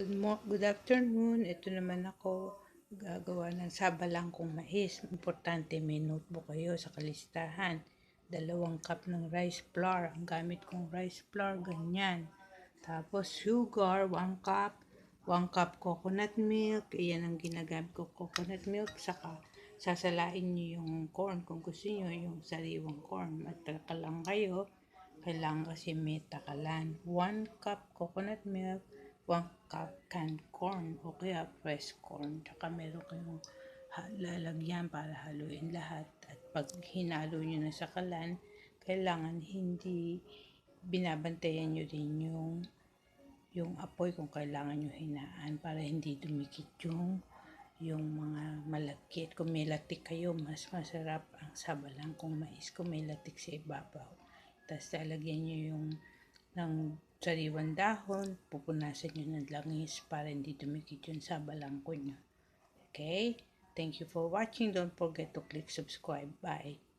Good, mo- good afternoon. Ito naman ako gagawa ng sabalang kong mais. Importante may notebook kayo sa kalistahan. Dalawang cup ng rice flour. Ang gamit kong rice flour, ganyan. Tapos sugar, 1 cup. 1 cup coconut milk. Iyan ang ginagamit ko, coconut milk. Saka sasalain niyo yung corn kung gusto niyo yung sariwang corn. Magtaka lang kayo. Kailangan kasi may takalan. 1 cup coconut milk, 1 cup canned corn o kaya fresh corn. Tsaka meron kayong lalagyan para haluin lahat. At pag hinalo nyo na sa kalan, kailangan hindi binabantayan nyo din yung yung apoy kung kailangan nyo hinaan para hindi dumikit yung yung mga malagkit. Kung may latik kayo, mas masarap ang sabalang kung mais kung may latik sa ibabaw. Tapos lalagyan nyo yung ng sariwang dahon, pupunasan nyo ng langis para hindi dumikit yung sabalang ko nyo. Okay? Thank you for watching. Don't forget to click subscribe. Bye.